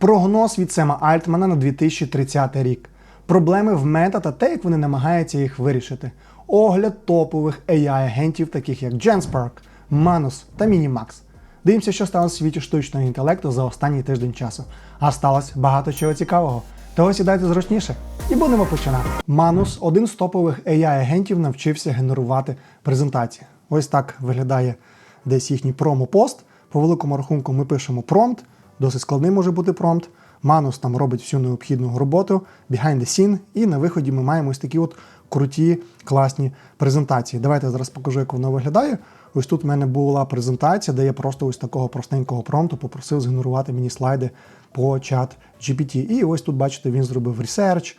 Прогноз від Сема Альтмана на 2030 рік. Проблеми в мета та те, як вони намагаються їх вирішити. Огляд топових AI-агентів, таких як Genspark, Manus та Minimax. Дивимося, що сталося в світі штучного інтелекту за останній тиждень часу. А сталося багато чого цікавого. Того сідайте зручніше і будемо починати. Manus, один з топових AI-агентів, навчився генерувати презентації. Ось так виглядає десь їхній промо-пост. По великому рахунку ми пишемо промпт, досить складний може бути промпт. Манус там робить всю необхідну роботу, behind the scene, і на виході ми маємо ось такі от круті, класні презентації. Давайте я зараз покажу, як воно виглядає. Ось тут в мене була презентація, де я просто ось такого простенького промпту попросив згенерувати мені слайди по чат GPT. І ось тут, бачите, він зробив ресерч,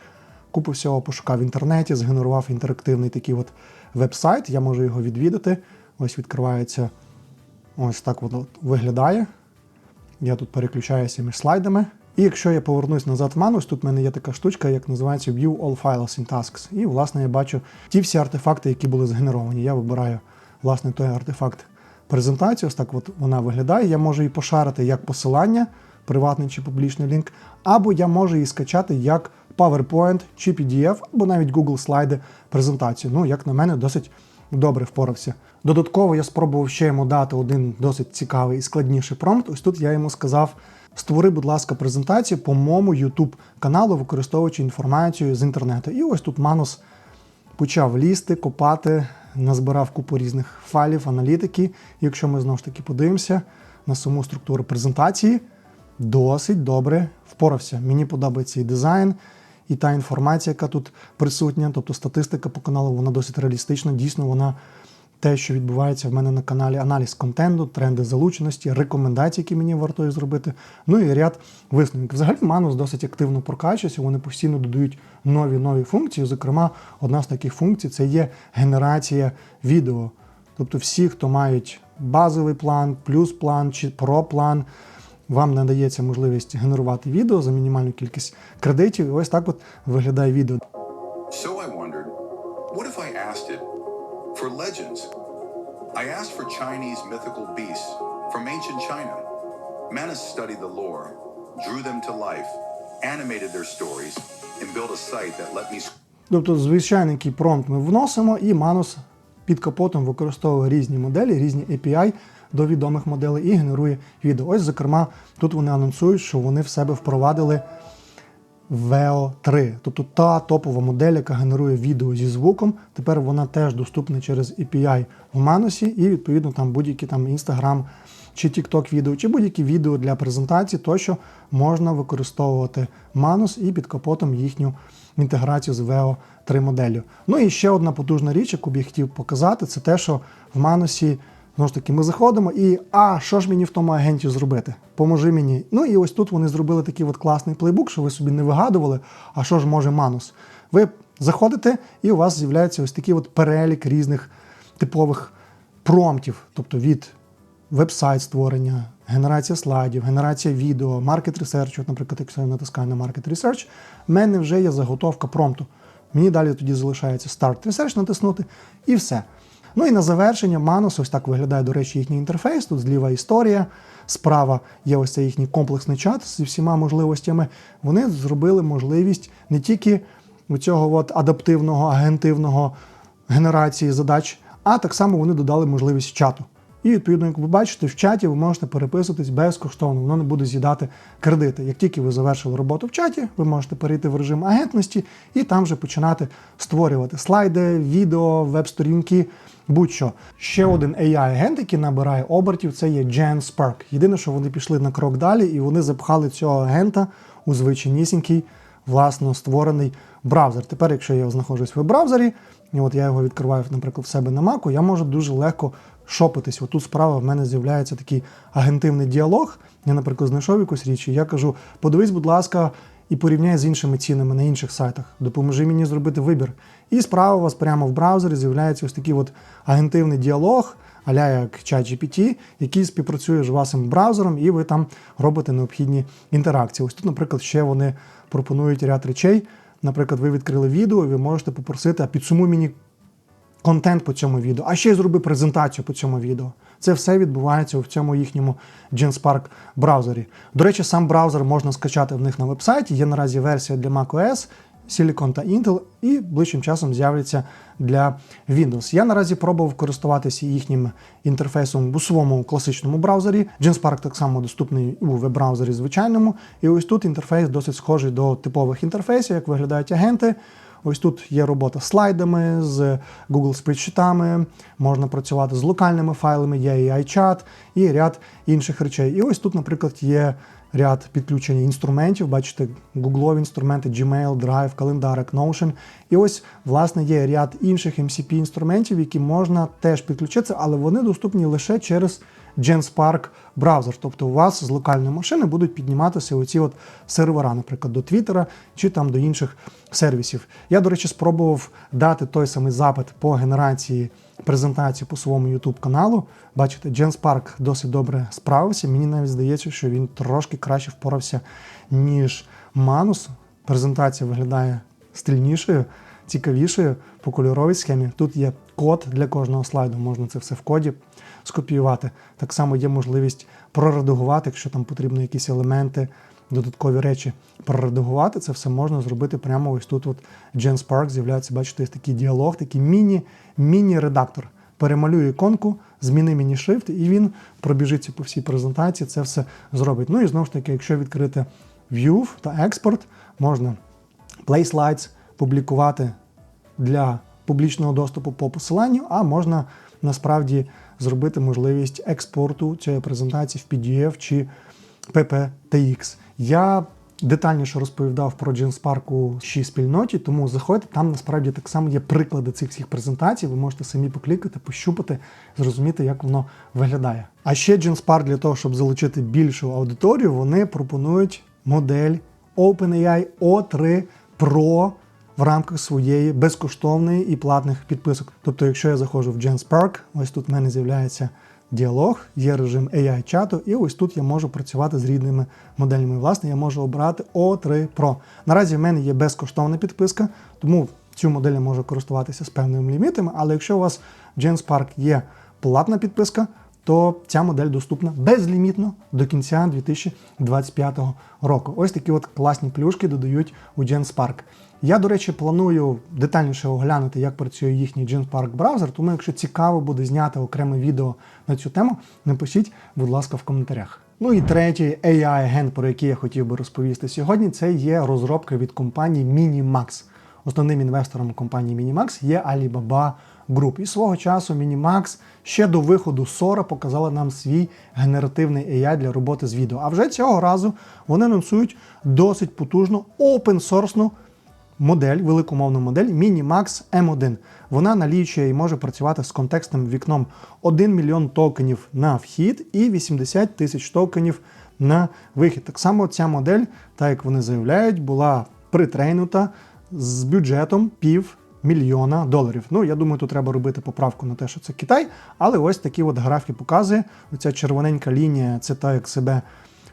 купу всього пошукав в інтернеті, згенерував інтерактивний такий от веб-сайт. Я можу його відвідати. Ось відкривається ось так воно виглядає. Я тут переключаюся між слайдами. І якщо я повернусь назад в Manus, тут в мене є така штучка, як називається View All Files in Tasks. І, власне, я бачу ті всі артефакти, які були згенеровані. Я вибираю власне той артефакт презентації. Ось так от вона виглядає. Я можу її пошарити як посилання, приватний чи публічний лінк, або я можу її скачати як PowerPoint чи PDF, або навіть Google слайди презентацію. Ну, як на мене, досить добре впорався. Додатково я спробував ще йому дати один досить цікавий і складніший промпт. Ось тут я йому сказав: створи, будь ласка, презентацію по моєму YouTube каналу, використовуючи інформацію з інтернету. І ось тут Манус почав лізти, копати, назбирав купу різних файлів, аналітики. Якщо ми знову ж таки подивимося на саму структуру презентації, досить добре впорався. Мені подобається і дизайн, і та інформація, яка тут присутня, тобто статистика по каналу, вона досить реалістична. Дійсно, вона те, що відбувається в мене на каналі, аналіз контенту, тренди залученості, рекомендації, які мені вартує зробити. Ну і ряд висновків. Взагалі, Манус досить активно прокачується, вони постійно додають нові нові функції. Зокрема, одна з таких функцій це є генерація відео. Тобто, всі, хто мають базовий план, плюс план чи про план, вам надається можливість генерувати відео за мінімальну кількість кредитів. І ось так от виглядає відео. So I wondered, what if I asked it for legends? I asked for Chinese mythical beasts from ancient China. Manus studied the lore, drew them to life, animated their stories, and built a site that let me Тобто, звичайненький промпт ми вносимо, і Manus під капотом використовує різні моделі, різні API до відомих моделей і генерує відео. Ось, зокрема, тут вони анонсують, що вони в себе впровадили VEO 3, тобто та топова модель, яка генерує відео зі звуком. Тепер вона теж доступна через API в Манусі, і відповідно там будь-які там Instagram чи TikTok відео, чи будь-які відео для презентації, тощо можна використовувати Manus і під капотом їхню інтеграцію з VEO 3 моделлю. Ну і ще одна потужна річ, яку б я хотів показати, це те, що в Манусі Знову ж таки, ми заходимо і а що ж мені в тому агенті зробити? Поможи мені. Ну і ось тут вони зробили такий от класний плейбук, що ви собі не вигадували, а що ж може Манус. Ви заходите, і у вас з'являється ось такий от перелік різних типових промптів, тобто від веб-сайт створення, генерація слайдів, генерація відео, маркет ресерч. От, наприклад, якщо я натискаю на маркет ресерч, в мене вже є заготовка промпту. Мені далі тоді залишається Start Research натиснути і все. Ну і на завершення Манус, ось так виглядає, до речі, їхній інтерфейс. Тут зліва історія, справа є ось цей їхній комплексний чат зі всіма можливостями. Вони зробили можливість не тільки цього от адаптивного, агентивного генерації задач, а так само вони додали можливість чату. І відповідно, як ви бачите, в чаті ви можете переписуватись безкоштовно, воно не буде з'їдати кредити. Як тільки ви завершили роботу в чаті, ви можете перейти в режим агентності і там вже починати створювати слайди, відео, веб-сторінки, будь-що. Ще один AI-агент, який набирає обертів, це є Jen Spark. Єдине, що вони пішли на крок далі, і вони запхали цього агента у звичайнісінький власно створений браузер. Тепер, якщо я знаходжусь в браузері, і от я його відкриваю, наприклад, в себе на Mac, я можу дуже легко шопитись. Отут справа в мене з'являється такий агентивний діалог. Я, наприклад, знайшов якусь річ, і я кажу: подивись, будь ласка, і порівняй з іншими цінами на інших сайтах. Допоможи мені зробити вибір. І справа у вас прямо в браузері з'являється ось такий от агентивний діалог, аля як ChatGPT, який співпрацює з вашим браузером, і ви там робите необхідні інтеракції. Ось тут, наприклад, ще вони пропонують ряд речей. Наприклад, ви відкрили відео, і ви можете попросити, а підсумуй мені контент по цьому відео, а ще й зроби презентацію по цьому відео. Це все відбувається в цьому їхньому GenSpark браузері. До речі, сам браузер можна скачати в них на вебсайті. Є наразі версія для macOS, Silicon та Intel, і ближчим часом з'являться для Windows. Я наразі пробував користуватися їхнім інтерфейсом у своєму класичному браузері. GenSpark так само доступний у веб-браузері звичайному. І ось тут інтерфейс досить схожий до типових інтерфейсів, як виглядають агенти. Ось тут є робота з слайдами, з Google спредшитами, можна працювати з локальними файлами, є AI чат і ряд інших речей. І ось тут, наприклад, є ряд підключення інструментів. Бачите, гуглові інструменти, Gmail, Drive, календарик, Notion. І ось, власне, є ряд інших MCP інструментів, які можна теж підключитися, але вони доступні лише через GenSpark браузер. Тобто у вас з локальної машини будуть підніматися оці от сервера, наприклад, до Твіттера чи там до інших сервісів. Я, до речі, спробував дати той самий запит по генерації презентації по своєму YouTube каналу. Бачите, GenSpark досить добре справився. Мені навіть здається, що він трошки краще впорався, ніж Manus. Презентація виглядає стильнішою, цікавішою по кольоровій схемі. Тут є код для кожного слайду, можна це все в коді скопіювати. Так само є можливість проредагувати, якщо там потрібно якісь елементи, додаткові речі проредагувати. Це все можна зробити прямо ось тут. От GenSpark з'являється, бачите, ось такий діалог, такий міні, міні-редактор. Перемалює іконку, зміни мені шрифт, і він пробіжиться по всій презентації, це все зробить. Ну і знову ж таки, якщо відкрити View та експорт, можна Play Slides публікувати для публічного доступу по посиланню, а можна насправді зробити можливість експорту цієї презентації в PDF чи PPTX. Я детальніше розповідав про GenSpark ще спільноті, тому заходьте, там насправді так само є приклади цих всіх презентацій. Ви можете самі поклікати, пощупати, зрозуміти, як воно виглядає. А ще GenSpark для того, щоб залучити більшу аудиторію, вони пропонують модель OpenAI O3 Pro в рамках своєї безкоштовної і платних підписок. Тобто, якщо я заходжу в GenSpark, ось тут в мене з'являється діалог, є режим AI чату, і ось тут я можу працювати з рідними моделями. Власне, я можу обрати O3 Pro. Наразі в мене є безкоштовна підписка, тому цю модель я можу користуватися з певними лімітами. Але якщо у вас в GenSpark є платна підписка, то ця модель доступна безлімітно до кінця 2025 року. Ось такі от класні плюшки додають у GenSpark. Я, до речі, планую детальніше оглянути, як працює їхній GenSpark браузер, тому якщо цікаво буде зняти окреме відео на цю тему, напишіть, будь ласка, в коментарях. Ну і третій AI-агент, про який я хотів би розповісти сьогодні, це є розробка від компанії Minimax. Основним інвестором компанії Minimax є Alibaba Group. І свого часу Minimax ще до виходу Sora показала нам свій генеративний AI для роботи з відео. А вже цього разу вони анонсують досить потужну open-source модель, великомовну модель Minimax M1. Вона налічує і може працювати з контекстним вікном 1 мільйон токенів на вхід і 80 тисяч токенів на вихід. Так само ця модель, так як вони заявляють, була притрейнута з бюджетом пів мільйона доларів. Ну, я думаю, тут треба робити поправку на те, що це Китай, але ось такі от графіки показує. Оця червоненька лінія це так, як себе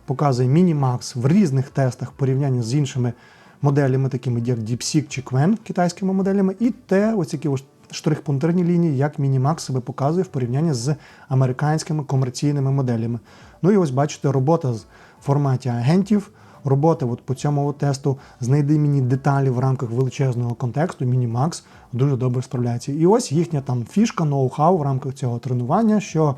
показує Minimax в різних тестах в порівнянні з іншими моделями, такими як DeepSeek чи Qwen, китайськими моделями, і те, ось такі ось штрих-пунктирні лінії, як Minimax себе показує в порівнянні з американськими комерційними моделями. Ну і ось бачите, робота в форматі агентів. Робота от по цьому тесту знайди мені деталі в рамках величезного контексту. Мінімакс дуже добре справляється. І ось їхня там фішка, ноу-хау в рамках цього тренування, що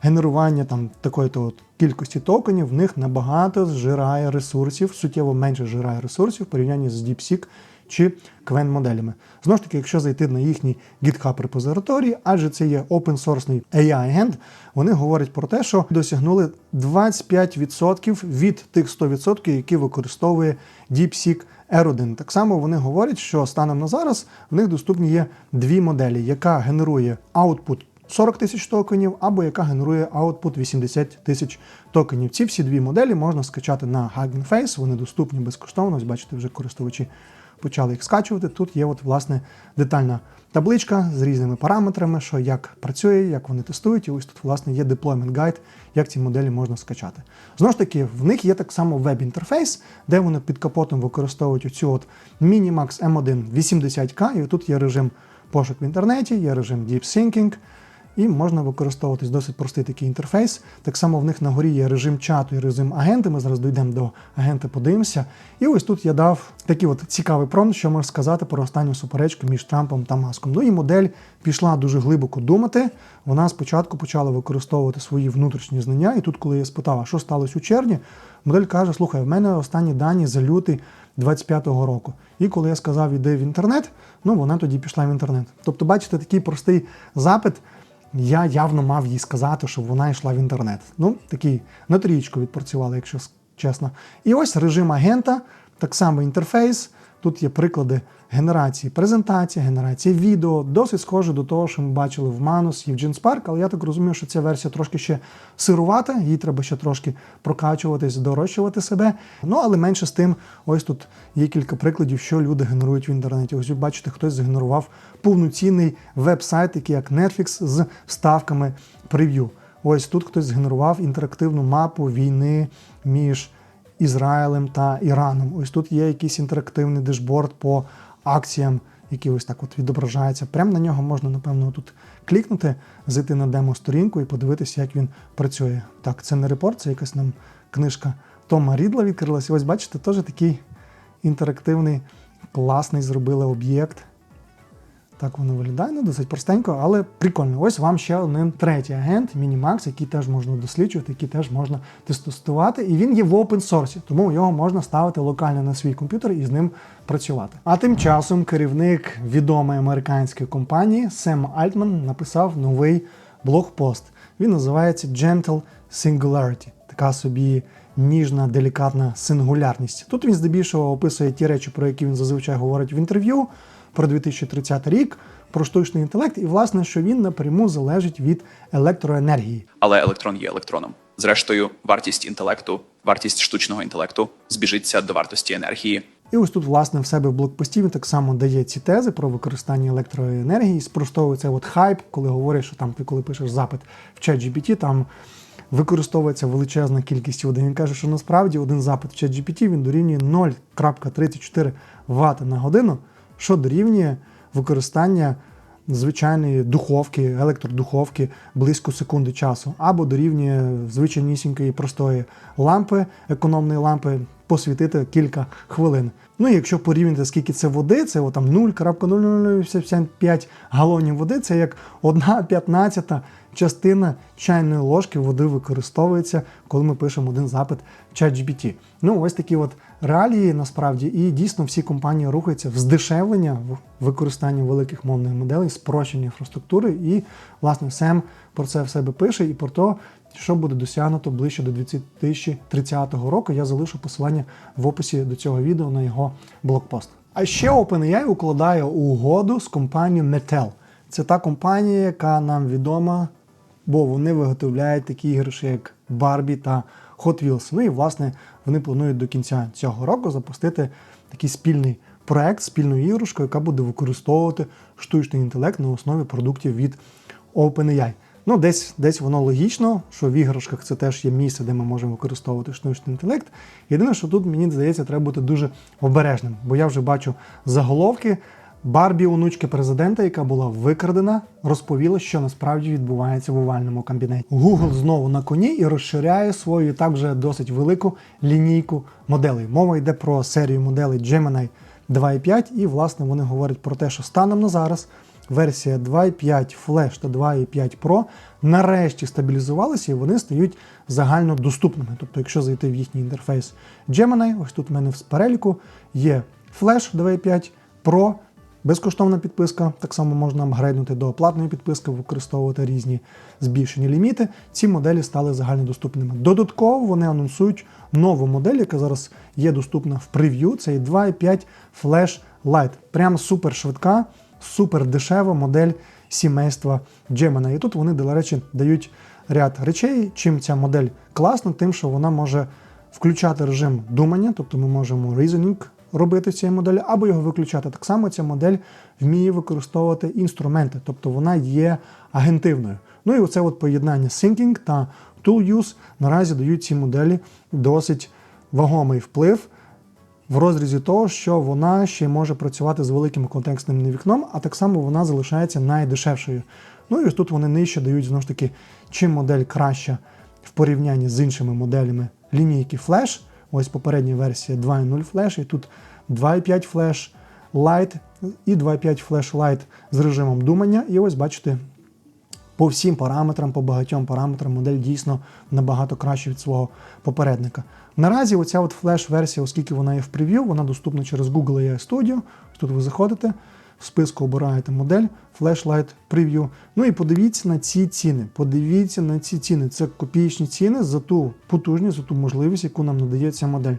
генерування там такої-то от кількості токенів в них набагато зжирає ресурсів, суттєво менше зжирає ресурсів в порівнянні з DeepSeek чи Qwen моделями. Знову ж таки, якщо зайти на їхній GitHub репозиторії, адже це є open source AI-агент, вони говорять про те, що досягнули 25% від тих 100%, які використовує DeepSeek R1. Так само вони говорять, що станом на зараз в них доступні є дві моделі, яка генерує output 40 тисяч токенів, або яка генерує output 80 тисяч токенів. Ці всі дві моделі можна скачати на Hugging Face, вони доступні безкоштовно. Ось бачите, вже користувачі почали їх скачувати. Тут є от, власне, детальна табличка з різними параметрами, що як працює, як вони тестують. І ось тут, власне, є deployment guide, як ці моделі можна скачати. Знову ж таки, в них є так само веб-інтерфейс, де вони під капотом використовують оцю от Minimax M1 80K, і тут є режим пошук в інтернеті, є режим Deep Thinking, і можна використовуватись досить простий такий інтерфейс. Так само в них на горі є режим чату і режим агенти. Ми зараз дійдемо до агента, подивимося. І ось тут я дав такий от цікавий промпт, що можна сказати про останню суперечку між Трампом та Маском. Ну і модель пішла дуже глибоко думати. Вона спочатку почала використовувати свої внутрішні знання. І тут, коли я спитав, а що сталося у червні, модель каже: Слухай, в мене останні дані за лютий 25-го року. І коли я сказав, іди в інтернет, ну вона тоді пішла в інтернет. Тобто, бачите, такий простий запит. Я явно мав їй сказати, щоб вона йшла в інтернет. Ну, такий на трієчку відпрацювали, якщо чесно. І ось режим агента, так само інтерфейс. Тут є приклади генерації презентації, генерації відео. Досить схоже до того, що ми бачили в Manus і в GenSpark, але я так розумію, що ця версія трошки ще сирувата, їй треба ще трошки прокачуватись, дорощувати себе. Ну, але менше з тим, ось тут є кілька прикладів, що люди генерують в інтернеті. Ось ви бачите, хтось згенерував повноцінний веб-сайт, такий як Netflix, з вставками прев'ю. Ось тут хтось згенерував інтерактивну мапу війни між Ізраїлем та Іраном. Ось тут є якийсь інтерактивний дешборд по акціям, які ось так от відображаються. Прямо на нього можна, напевно, тут клікнути, зайти на демо-сторінку і подивитися, як він працює. Так, це не репорт, це якась нам книжка Тома Рідла відкрилася. Ось бачите, теж такий інтерактивний, класний зробили об'єкт. Так воно виглядає, ну досить простенько, але прикольно. Ось вам ще один третій агент, Minimax, який теж можна досліджувати, який теж можна тестувати. І він є в open source, тому його можна ставити локально на свій комп'ютер і з ним працювати. А тим часом керівник відомої американської компанії Сем Альтман написав новий блогпост. Він називається Gentle Singularity. Така собі ніжна, делікатна сингулярність. Тут він здебільшого описує ті речі, про які він зазвичай говорить в інтерв'ю про 2030 рік, про штучний інтелект, і власне, що він напряму залежить від електроенергії. але електрон є електроном. Зрештою, вартість інтелекту, вартість штучного інтелекту збіжиться до вартості енергії. І ось тут, власне, в себе в блокпості він так само дає ці тези про використання електроенергії, спростовує цей от хайп, коли говорять, що там ти коли пишеш запит в ChatGPT, там використовується величезна кількість води. Він каже, що насправді один запит в ChatGPT він дорівнює 0,34 Вт на годину, що дорівнює використання звичайної духовки, електродуховки близько секунди часу, або дорівнює звичайнісінької простої лампи, економної лампи, посвітити кілька хвилин. Ну і якщо порівняти, скільки це води, це там 0,0075 галонів води, це як 1,15 частина чайної ложки води використовується, коли ми пишемо один запит в ChatGPT. Ну, ось такі от реалії насправді, і дійсно всі компанії рухаються в здешевлення в використанні великих мовних моделей, спрощення інфраструктури. І, власне, Сем про це в себе пише і про те, що буде досягнуто ближче до 2030 року. Я залишу посилання в описі до цього відео на його блокпост. А ще OpenAI укладає угоду з компанією Mattel. Це та компанія, яка нам відома, бо вони виготовляють такі іграші, як Barbie та Hot Wheels. Ну і власне вони планують до кінця цього року запустити такий спільний проект, спільну іграшку, яка буде використовувати штучний інтелект на основі продуктів від OpenAI. Ну, десь, десь воно логічно, що в іграшках це теж є місце, де ми можемо використовувати штучний інтелект. Єдине, що тут мені здається, треба бути дуже обережним, бо я вже бачу заголовки. Барбі, онучки президента, яка була викрадена, розповіла, що насправді відбувається в овальному кабінеті. Google знову на коні і розширяє свою так вже досить велику лінійку моделей. Мова йде про серію моделей Gemini 2.5, і власне вони говорять про те, що станом на зараз версія 2.5 Flash та 2.5 Pro нарешті стабілізувалися і вони стають загально доступними. Тобто, якщо зайти в їхній інтерфейс Gemini, ось тут в мене в переліку є Flash 2.5 Pro, безкоштовна підписка. Так само можна апгрейднути до платної підписки, використовувати різні збільшені ліміти. Ці моделі стали загальнодоступними. Додатково вони анонсують нову модель, яка зараз є доступна в прев'ю. Це 2.5 Flash Lite. Прям супер швидка, супер дешева модель сімейства Gemini. І тут вони, до речі, дають ряд речей. Чим ця модель класна, тим, що вона може включати режим думання, тобто ми можемо reasoning робити цій моделі, або його виключати. Так само ця модель вміє використовувати інструменти, тобто вона є агентивною. Ну і оце от поєднання thinking та tool use наразі дають цій моделі досить вагомий вплив. в розрізі того, що вона ще може працювати з великим контекстним вікном, а так само вона залишається найдешевшою. Ну і ось тут вони нижче дають знову ж таки, чим модель краща в порівнянні з іншими моделями лінійки Flash. Ось попередня версія 2.0 Flash, і тут 2.5 Flash Lite і 2.5 Flash Lite з режимом думання. І ось бачите, по всім параметрам, по багатьом параметрам модель дійсно набагато краще від свого попередника. Наразі оця от флеш-версія, оскільки вона є в прев'ю, вона доступна через Google AI Studio. Тут ви заходите, в списку обираєте модель Flashlight Preview. Ну і подивіться на ці ціни. Подивіться на ці ціни. Це копієчні ціни за ту потужність, за ту можливість, яку нам надає ця модель.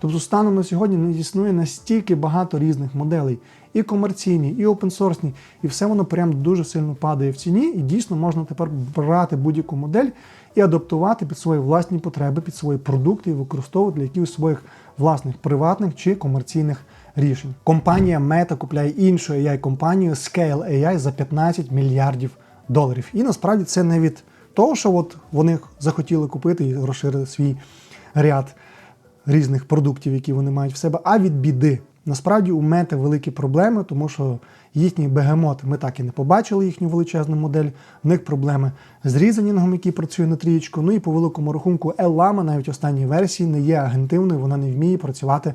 Тобто станом на сьогодні не існує настільки багато різних моделей, і комерційні, і опенсорсні, і все воно прям дуже сильно падає в ціні, і дійсно можна тепер брати будь-яку модель і адаптувати під свої власні потреби, під свої продукти і використовувати для якихось своїх власних приватних чи комерційних рішень. Компанія Meta купляє іншу AI-компанію Scale AI за 15 мільярдів доларів. І насправді це не від того, що от вони захотіли купити і розширити свій ряд різних продуктів, які вони мають в себе, а від біди. Насправді у Мета великі проблеми, тому що їхній бегемот, ми так і не побачили їхню величезну модель. В них проблеми з різанінгом, який працює на трієчку. Ну і по великому рахунку Еллама навіть останній версії не є агентивною, вона не вміє працювати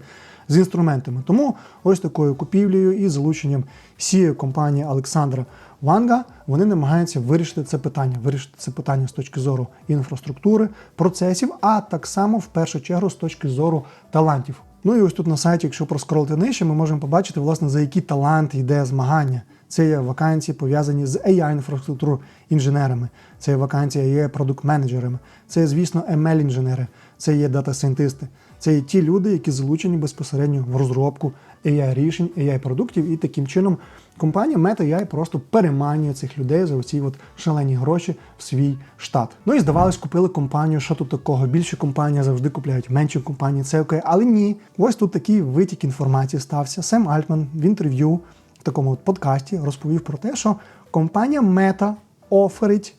з інструментами. Тому ось такою купівлею і залученням CEO компанії Олександра Ванга вони намагаються вирішити це питання, вирішити це питання з точки зору інфраструктури, процесів, а так само в першу чергу з точки зору талантів. Ну і ось тут на сайті, якщо проскролити нижче, ми можемо побачити, власне, за які таланти йде змагання. Це є вакансії пов'язані з ai інфраструктур інженерами, це є вакансії ai продукт менеджерами це є, звісно, ML інженери, це є дата-сайентисти. Це є ті люди, які залучені безпосередньо в розробку ai рішень, ai продуктів, і таким чином компанія Meta AI просто переманює цих людей за оці от шалені гроші в свій штат. Ну і здавалось, купили компанію. Що тут такого? Більші компанії завжди купляють менші компанії. Це окей, але ні. Ось тут такий витік інформації стався. Сем Альтман в інтерв'ю в такому от подкасті розповів про те, що компанія Meta оферить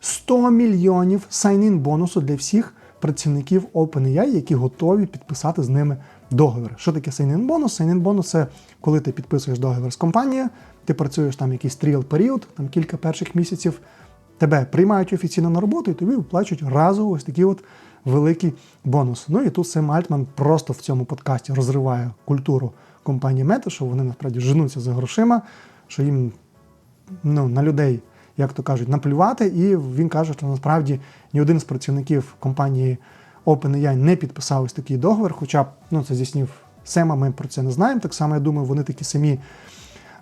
100 мільйонів сайн-ін бонусу для всіх працівників OpenAI, які готові підписати з ними договір. Що таке сайн-ін бонус? Сайн-ін бонус це коли ти підписуєш договір з компанією, ти працюєш там якийсь тріл період, там кілька перших місяців, тебе приймають офіційно на роботу і тобі виплачують разово ось такий от великий бонус. Ну і тут Сем Альтман просто в цьому подкасті розриває культуру компанії Мета, що вони насправді женуться за грошима, що їм ну, на людей, як то кажуть, наплювати. І він каже, що насправді ні один з працівників компанії OpenAI не підписав ось такий договір, хоча ну, це здійснив Сема, ми про це не знаємо. Так само, я думаю, вони такі самі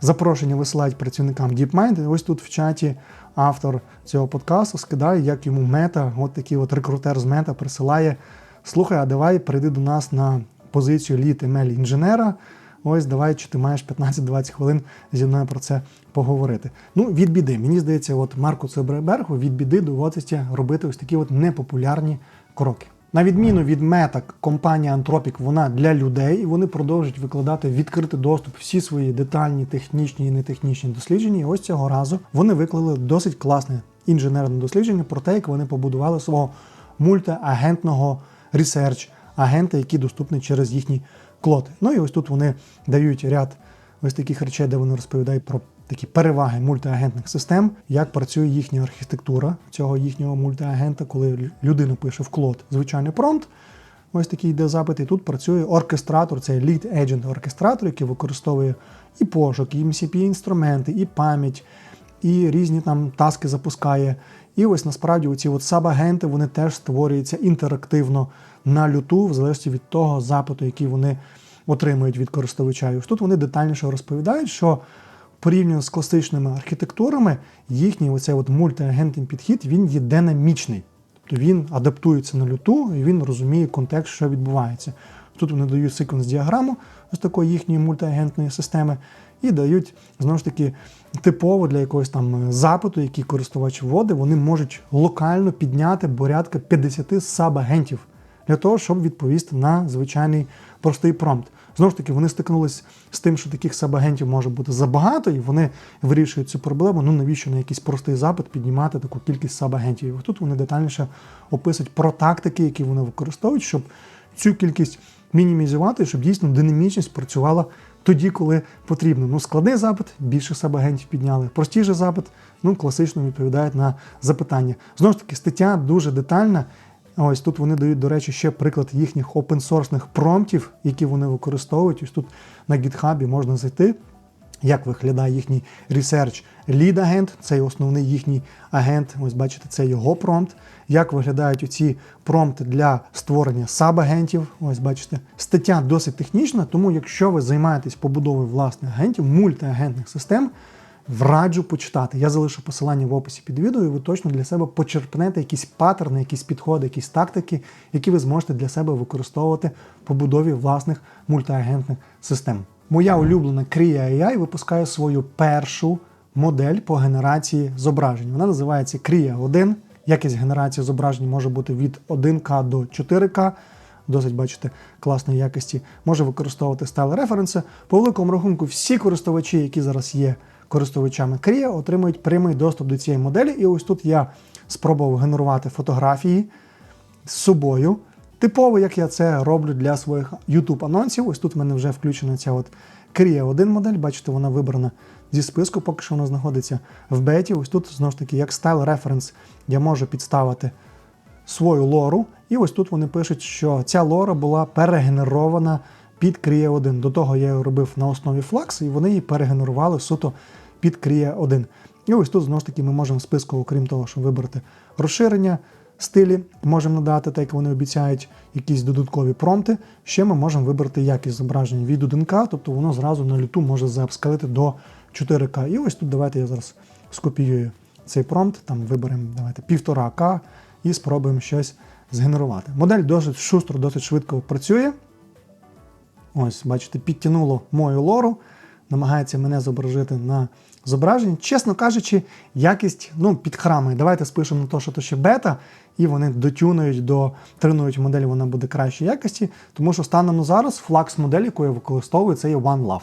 запрошення висилають працівникам DeepMind. І ось тут в чаті автор цього подкасту скидає, як йому мета, от такий от рекрутер з мета присилає. Слухай, а давай прийди до нас на позицію лід ML інженера. Ось давай, чи ти маєш 15-20 хвилин зі мною про це поговорити. Ну, від біди. Мені здається, от Марку Цебребергу від біди доводиться робити ось такі от непопулярні кроки. На відміну від метак, компанія Anthropic, вона для людей, і вони продовжують викладати відкритий доступ всі свої детальні, технічні і нетехнічні дослідження. І ось цього разу вони виклали досить класне інженерне дослідження про те, як вони побудували свого мультиагентного ресерч агента, який доступний через їхні клоти. Ну і ось тут вони дають ряд ось таких речей, де вони розповідають про такі переваги мультиагентних систем, як працює їхня архітектура цього їхнього мультиагента, коли людина пише в клод звичайний промпт. Ось такий йде запит, і тут працює оркестратор, це lead agent оркестратор, який використовує і пошук, і MCP інструменти, і пам'ять, і різні там таски запускає. І ось насправді оці от саб-агенти вони теж створюються інтерактивно на люту, в залежності від того запиту, який вони отримують від користувача. І тут вони детальніше розповідають, що порівняно з класичними архітектурами, їхній оцей от мультиагентний підхід він є динамічний. Тобто він адаптується на люту і він розуміє контекст, що відбувається. Тут вони дають секвенс діаграму ось такої їхньої мультиагентної системи і дають знову ж таки типово для якогось там запиту, який користувач вводить, вони можуть локально підняти порядка 50 саб-агентів для того, щоб відповісти на звичайний простий промпт. Знову ж таки, вони стикнулись з тим, що таких саб-агентів може бути забагато, і вони вирішують цю проблему. Ну навіщо на якийсь простий запит піднімати таку кількість саб-агентів? Тут вони детальніше описують про тактики, які вони використовують, щоб цю кількість мінімізувати, щоб дійсно динамічність працювала тоді, коли потрібно. Ну, складний запит, більше саб-агентів підняли. Простіший запит, ну, класично відповідають на запитання. Знову ж таки, стаття дуже детальна. Ось тут вони дають, до речі, ще приклад їхніх опенсорсних промптів, які вони використовують. Ось тут на GitHub можна зайти як виглядає їхній research lead агент, це основний їхній агент. Ось бачите, це його промпт. Як виглядають оці промпти для створення саб-агентів. Ось бачите, стаття досить технічна, тому якщо ви займаєтесь побудовою власних агентів, мультиагентних систем, враджу почитати. Я залишу посилання в описі під відео, і ви точно для себе почерпнете якісь паттерни, якісь підходи, якісь тактики, які ви зможете для себе використовувати в побудові власних мультиагентних систем. Моя улюблена Kria AI випускає свою першу модель по генерації зображень. Вона називається Kria 1. Якість генерації зображень може бути від 1К до 4К. Досить, бачите, класної якості. Може використовувати стайл референси. По великому рахунку, всі користувачі, які зараз є користувачами Kria, отримують прямий доступ до цієї моделі. І ось тут я спробував генерувати фотографії з собою. Типово, як я це роблю для своїх YouTube анонсів. Ось тут в мене вже включена ця от Kria 1 модель. Бачите, вона вибрана зі списку, поки що вона знаходиться в беті. Ось тут знову ж таки, як стайл референс, я можу підставити свою лору. І ось тут вони пишуть, що ця лора була перегенерована під Kria 1. До того я її робив на основі Flux, і вони її перегенерували суто під 1. І ось тут знову ж таки ми можемо в списку, окрім того, щоб вибрати розширення. Стилі можемо надати, так як вони обіцяють, якісь додаткові промпти. Ще ми можемо вибрати якість зображення від 1К, тобто воно зразу на люту може заапскалити до 4К. І ось тут давайте я зараз скопіюю цей промпт, там виберемо давайте 1,5К і спробуємо щось згенерувати. Модель досить шустро, досить швидко працює. Ось, бачите, підтягнуло мою лору, намагається мене зображити на зображенні. Чесно кажучи, якість ну, підхрамує. Давайте спишемо на те, що то ще бета, і вони дотюнують, до тренують модель, вона буде кращої якості. Тому що станом на зараз флакс модель, яку я використовую, це є One Love.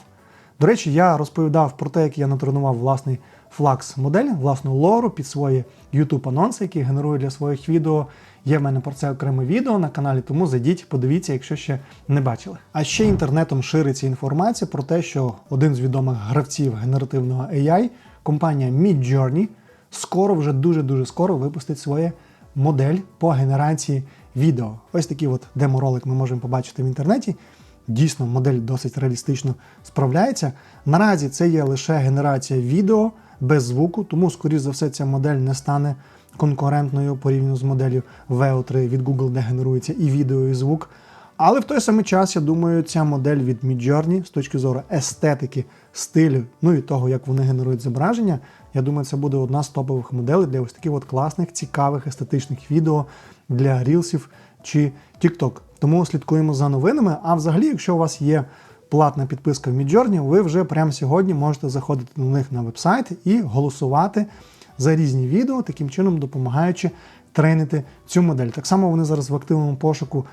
До речі, я розповідав про те, як я натренував власний флакс модель, власну лору під свої YouTube анонси, які генерую для своїх відео. Є в мене про це окреме відео на каналі, тому зайдіть, подивіться, якщо ще не бачили. А ще інтернетом шириться інформація про те, що один з відомих гравців генеративного AI, компанія Midjourney, скоро вже дуже-дуже скоро випустить своє модель по генерації відео. Ось такий от деморолик ми можемо побачити в інтернеті. Дійсно, модель досить реалістично справляється. Наразі це є лише генерація відео без звуку, тому, скоріш за все, ця модель не стане конкурентною порівняно з моделлю VO3 від Google, де генерується і відео, і звук. Але в той самий час, я думаю, ця модель від Midjourney з точки зору естетики, стилю, ну і того, як вони генерують зображення, я думаю, це буде одна з топових моделей для ось таких от класних, цікавих, естетичних відео для рілсів чи TikTok. Тому слідкуємо за новинами. А взагалі, якщо у вас є платна підписка в Midjourney, ви вже прямо сьогодні можете заходити до них на вебсайт і голосувати за різні відео, таким чином допомагаючи тренити цю модель. Так само вони зараз в активному пошуку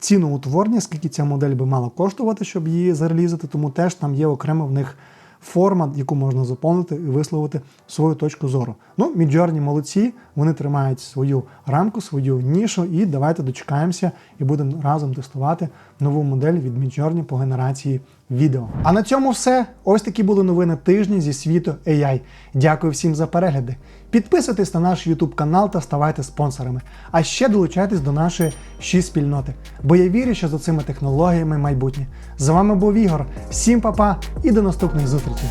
ціноутворення, скільки ця модель би мала коштувати, щоб її зарелізати, тому теж там є окремо в них форма, яку можна заповнити і висловити свою точку зору. Ну, Midjourney молодці, вони тримають свою рамку, свою нішу, і давайте дочекаємося і будемо разом тестувати нову модель від Midjourney по генерації відео. А на цьому все. Ось такі були новини тижня зі світу AI. Дякую всім за перегляди. Підписуйтесь на наш YouTube канал та ставайте спонсорами. А ще долучайтесь до нашої ші спільноти. Бо я вірю, що за цими технологіями майбутнє. З вами був Ігор. Всім па-па і до наступних зустрічей.